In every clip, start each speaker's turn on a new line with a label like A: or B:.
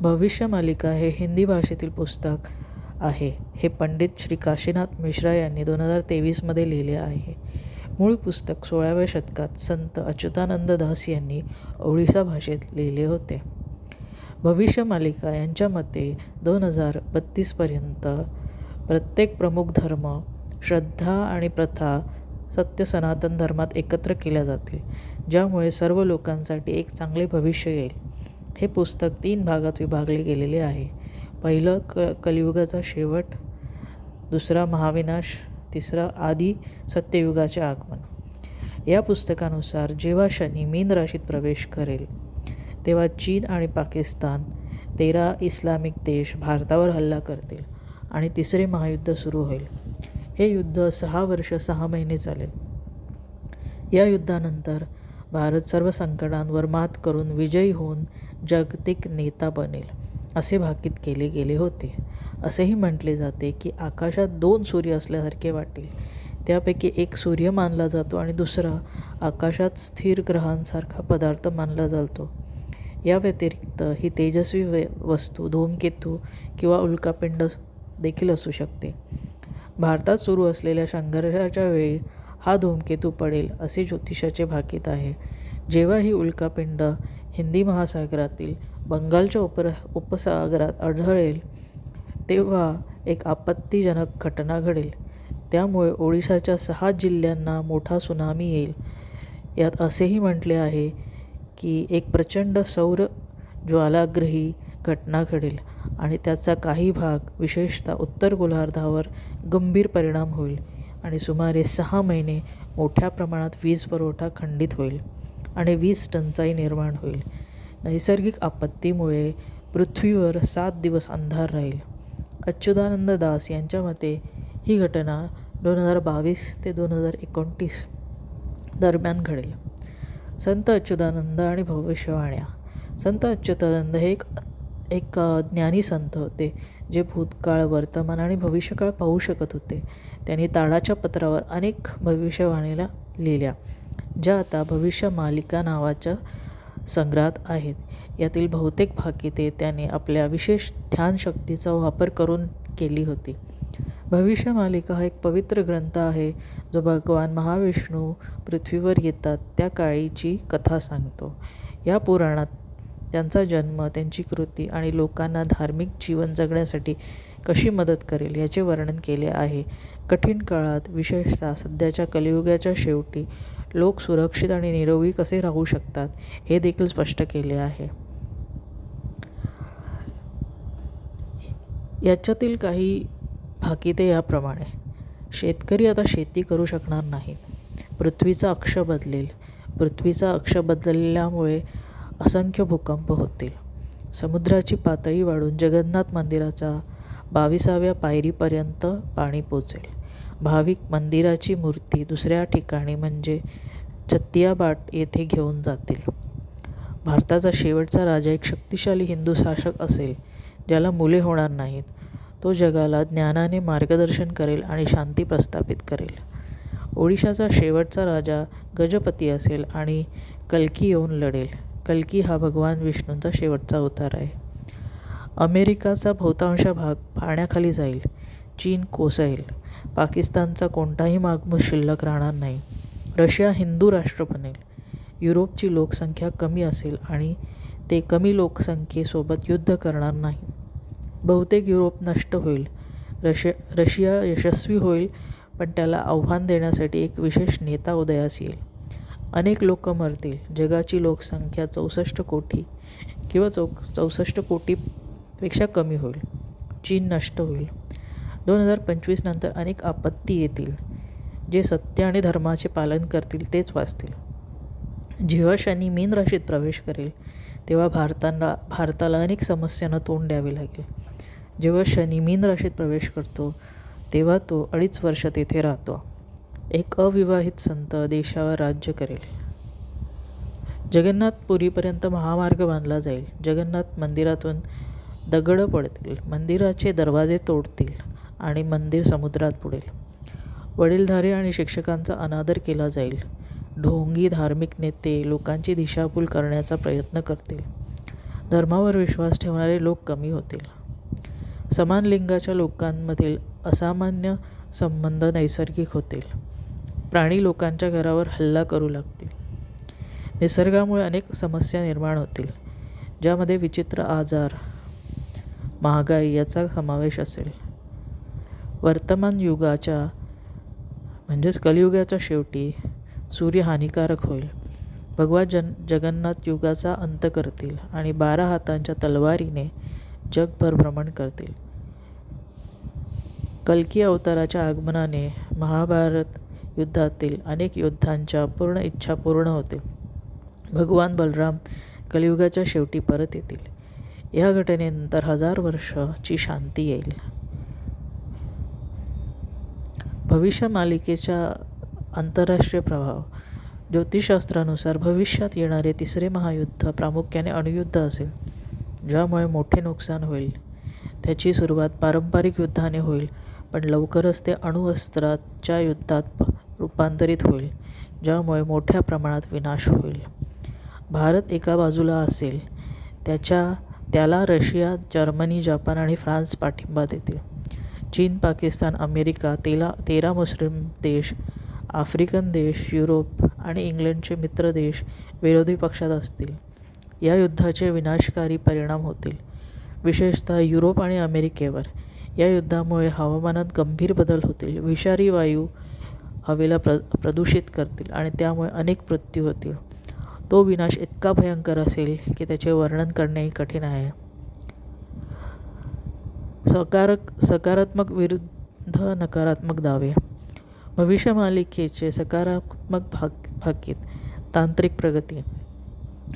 A: भविष्य मालिका हे हिंदी भाषेतील पुस्तक आहे. हे पंडित श्री काशीनाथ मिश्रा यांनी दोन हजार तेवीसमध्ये लिहिले आहे. मूळ पुस्तक सोळाव्या शतकात संत अच्युतानंद दास यांनी ओडिसा भाषेत लिहिले होते. भविष्य मालिका यांच्या मते दोन हजार बत्तीसपर्यंत प्रत्येक प्रमुख धर्म श्रद्धा आणि प्रथा सत्य सनातन धर्मात एकत्र केल्या जातील ज्यामुळे सर्व लोकांसाठी एक चांगले भविष्य येईल. हे पुस्तक तीन भागात विभागले गेलेले आहे. पहिलं क कलियुगाचा शेवट दुसरा महाविनाश तिसरा आदी सत्ययुगाचे आगमन. या पुस्तकानुसार जेव्हा शनी मीन राशीत प्रवेश करेल तेव्हा चीन आणि पाकिस्तान तेरा इस्लामिक देश भारतावर हल्ला करतील आणि तिसरे महायुद्ध सुरू होईल. हे युद्ध सहा वर्ष सहा महिने चालेल. या युद्धानंतर भारत सर्व संकटांवर मात करून विजयी होऊन जागतिक नेता बनेल असे भाकीत केले गेले होते. असेही म्हटले जाते की आकाशात दोन सूर्य असल्यासारखे वाटेल. त्यापैकी एक सूर्य मानला जातो आणि दुसरा आकाशात स्थिर ग्रहांसारखा पदार्थ मानला जातो. या व्यतिरिक्त ही तेजस्वी वे वस्तू धूमकेतू किंवा उल्कापिंड देखील असू शकते. भारतात सुरू असलेल्या संघर्षाच्या वेळी हा धूमकेतू पडेल असे ज्योतिषाचे भाकीत आहे. जेव्हा ही उल्कापिंड हिंदी महासागरातील बंगालच्या उपर उपसागरात आढळेल तेव्हा एक आपत्तीजनक घटना घडेल. त्यामुळे ओडिशाच्या सहा जिल्ह्यांना मोठा सुनामी येईल. यात असेही म्हटले आहे की एक प्रचंड सौर ज्वालाग्रही घटना घडेल आणि त्याचा काही भाग विशेषतः उत्तर गोलार्धावर गंभीर परिणाम होईल. आणि सुमारे सहा महिने मोठ्या प्रमाणात वीज पुरवठा खंडित होईल आणि वीज टंचाई निर्माण होईल. नैसर्गिक आपत्तीमुळे पृथ्वीवर सात दिवस अंधार राहील. अच्युतानंद दास यांच्या मते ही घटना दोन हजार बावीस ते दोन हजार एकोणतीस दरम्यान घडेल. संत अच्युतानंद आणि भविष्यवाण्या संत अच्युतानंद हे एक एक ज्ञानी संत होते जे भूतकाळ वर्तमान आणि भविष्यकाळ पाहू शकत होते. त्यांनी ताडाच्या पत्रावर अनेक भविष्यवाणीला लिहिल्या ज्या आता भविष्य मालिका नावाच्या संग्रहात आहेत. यातील बहुतेक भाकिते त्याने आपल्या विशेष ध्यानशक्तीचा वापर करून केली होती. भविष्य मालिका हा एक पवित्र ग्रंथ आहे जो भगवान महाविष्णू पृथ्वीवर येतात त्या काळीची कथा सांगतो. या पुराणात त्यांचा जन्म त्यांची कृती आणि लोकांना धार्मिक जीवन जगण्यासाठी कशी मदत करेल याचे वर्णन केले आहे. कठीण काळात विशेषतः सध्याच्या कलियुगाच्या शेवटी लोक सुरक्षित आणि निरोगी कसे राहू शकतात हे देखील स्पष्ट केले आहे. याच्यातील काही भाकिते याप्रमाणे. शेतकरी आता शेती करू शकणार नाहीत. पृथ्वीचा अक्ष बदलेल. पृथ्वीचा अक्ष बदलल्यामुळे असंख्य भूकंप होतील. समुद्राची पातळी वाढून जगन्नाथ मंदिराचा बावीसाव्या पायरीपर्यंत पाणी पोचेल. भाविक मंदिराची मूर्ती दुसऱ्या ठिकाणी म्हणजे छत्तियाबाट येथे घेऊन जातील. भारताचा शेवटचा राजा एक शक्तिशाली हिंदू शासक असेल ज्याला मुले होणार नाहीत. तो जगाला ज्ञानाने मार्गदर्शन करेल आणि शांती प्रस्थापित करेल. ओडिशाचा शेवटचा राजा गजपती असेल आणि कल्की येऊन लढेल. कल्की हा भगवान विष्णूंचा शेवटचा अवतार आहे. अमेरिकाचा बहुतांश भाग पाण्याखाली जाईल चीन कोसळेल पाकिस्तानचा कोणताही मागमूस शिल्लक राहणार नाही. रशिया हिंदू राष्ट्र बनेल. युरोपची लोकसंख्या कमी असेल आणि ते कमी लोकसंख्येसोबत युद्ध करणार नाही. बहुतेक युरोप नष्ट होईल. रशिया रशिया यशस्वी होईल पण त्याला आव्हान देण्यासाठी एक विशेष नेता उदयास येईल. अनेक लोक मरतील. जगाची लोकसंख्या चौसष्ट कोटी किंवा चौ चौसष्ट कोटीपेक्षा कमी होईल. चीन नष्ट होईल. दोन हजार पंचवीस नंतर अनेक आपत्ती येतील. जे सत्य आणि धर्माचे पालन करतील तेच वाचतील. जेव्हा शनी मीन राशीत प्रवेश करेल तेव्हा भारतांना भारताला अनेक समस्यांना तोंड द्यावे लागेल. जेव्हा शनी मीन राशीत प्रवेश करतो तेव्हा तो अडीच वर्ष तेथे राहतो. एक अविवाहित संत देशावर राज्य करेल. जगन्नाथपुरीपर्यंत महामार्ग बांधला जाईल. जगन्नाथ मंदिरातून दगडं पडतील मंदिराचे दरवाजे तोडतील आणि मंदिर समुद्रात बुडेल. वडीलधारे आणि शिक्षकांचा अनादर केला जाईल. ढोंगी धार्मिक नेते लोकांची दिशाभूल करण्याचा प्रयत्न करतील. धर्मावर विश्वास ठेवणारे लोक कमी होतील. समान लिंगाच्या लोकांमधील असामान्य संबंध नैसर्गिक होतील. प्राणी लोकांच्या घरावर हल्ला करू लागतील. निसर्गामुळे अनेक समस्या निर्माण होतील ज्यामध्ये विचित्र आजार महागाई याचा समावेश असेल. वर्तमान युगाच्या म्हणजेच कलियुगाच्या शेवटी सूर्य हानिकारक होईल. भगवान जन जगन्नाथ युगाचा अंत करतील आणि बारा हातांच्या तलवारीने जगभर भ्रमण करतील. कल्की अवताराच्या आगमनाने महाभारत युद्धातील अनेक योद्धांच्या पूर्ण इच्छा पूर्ण होतील भगवान बलराम कलियुगाच्या शेवटी परत येतील. या घटनेनंतर हजार वर्षाची शांती येईल. भविष्य मालिकेच्या आंतरराष्ट्रीय प्रभाव. ज्योतिषशास्त्रानुसार भविष्यात येणारे तिसरे महायुद्ध प्रामुख्याने अणुयुद्ध असेल ज्यामुळे मोठे नुकसान होईल. त्याची सुरुवात पारंपरिक युद्धाने होईल पण लवकरच ते अणुअस्त्राच्या युद्धात रूपांतरित होईल ज्यामुळे मोठ्या प्रमाणात विनाश होईल. भारत एका बाजूला असेल त्याच्या त्याला रशिया जर्मनी जपान आणि फ्रान्स पाठिंबा देतील. चीन पाकिस्तान अमेरिका तेला तेरा मुस्लिम देश आफ्रिकन देश युरोप आणि इंग्लंडचे मित्र देश विरोधी पक्षात असतील. या युद्धाचे विनाशकारी परिणाम होतील. विशेषतः युरोप आणि अमेरिकेवर. या युद्धामुळे हवामानात गंभीर बदल होतील. विषारी वायू हवेला प्र प्रदूषित करतील आणि त्यामुळे अनेक मृत्यू होतील. तो विनाश इतका भयंकर असेल की त्याचे वर्णन करणेही कठीण आहे. सकारक सकारात्मक विरुद्ध नकारात्मक दावे. भविष्य मालिकेचे सकारात्मक भाग भाकीत तांत्रिक प्रगती.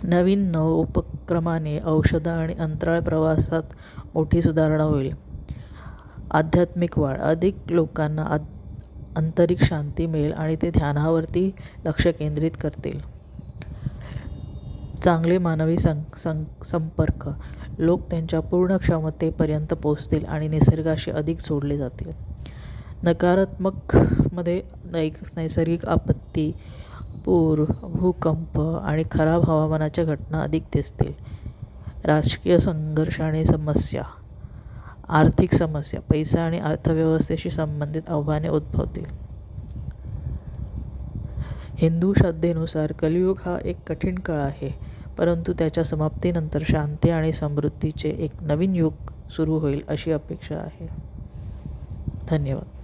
A: नवीन नव उपक्रमाने औषधं आणि अंतराळ प्रवासात मोठी सुधारणा होईल. आध्यात्मिक वाढ. अधिक लोकांना आद आंतरिक शांती मिळेल आणि ते ध्यानावरती लक्ष केंद्रित करतील. चांगले मानवी सं सं संपर्क. लोक त्यांच्या पूर्ण क्षमतेपर्यंत पोचतील आणि निसर्गाशी अधिक जोडले जातील. नकारात्मकमध्ये नैक नैसर्गिक आपत्ती पूर भूकंप आणि खराब हवामानाच्या घटना अधिक दिसतील. राजकीय संघर्ष आणि समस्या आर्थिक समस्या पैसा आणि अर्थव्यवस्थेशी संबंधित आव्हाने उद्भवतील. हिंदू श्रद्धेनुसार कलियुग हा एक कठीण काळ आहे परंतु त्याच्या समाप्तीनंतर शांती आणि समृद्धीचे एक नवीन युग सुरू होईल अशी अपेक्षा आहे. धन्यवाद.